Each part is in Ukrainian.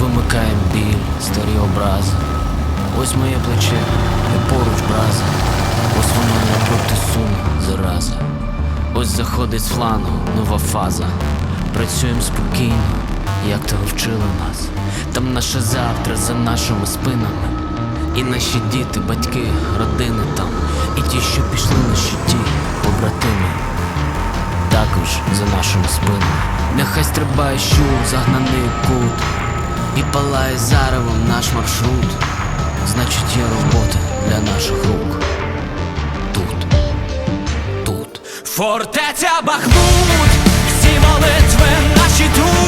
Замикаєм біль, старі образи. Ось моє плече, і поруч браза. Ось воно напроти суне, зараза. Ось заходить з флангу нова фаза. Працюємо спокійно, як того вчили нас. Там наше завтра за нашими спинами. І наші діти, батьки, родини там, і ті, що пішли на щиті, побратими також за нашими спинами. Нехай стрибає щур, загнаний кут, і палає заревом наш маршрут. Значить, є робота для наших рук. Тут, тут. Фортеця Бахмут, всі молитви наші тут,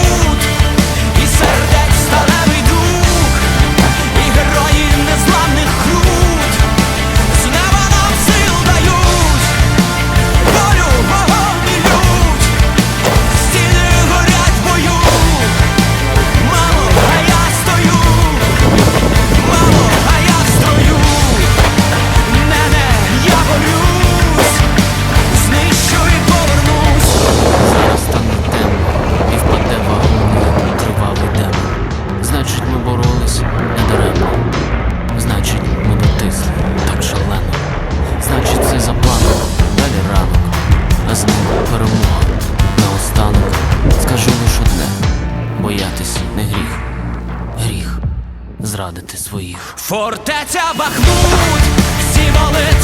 перемога. Наостанок скажу лиш одне: боятись не гріх, гріх зрадити своїх. Фортеця Бахмут, всі молитви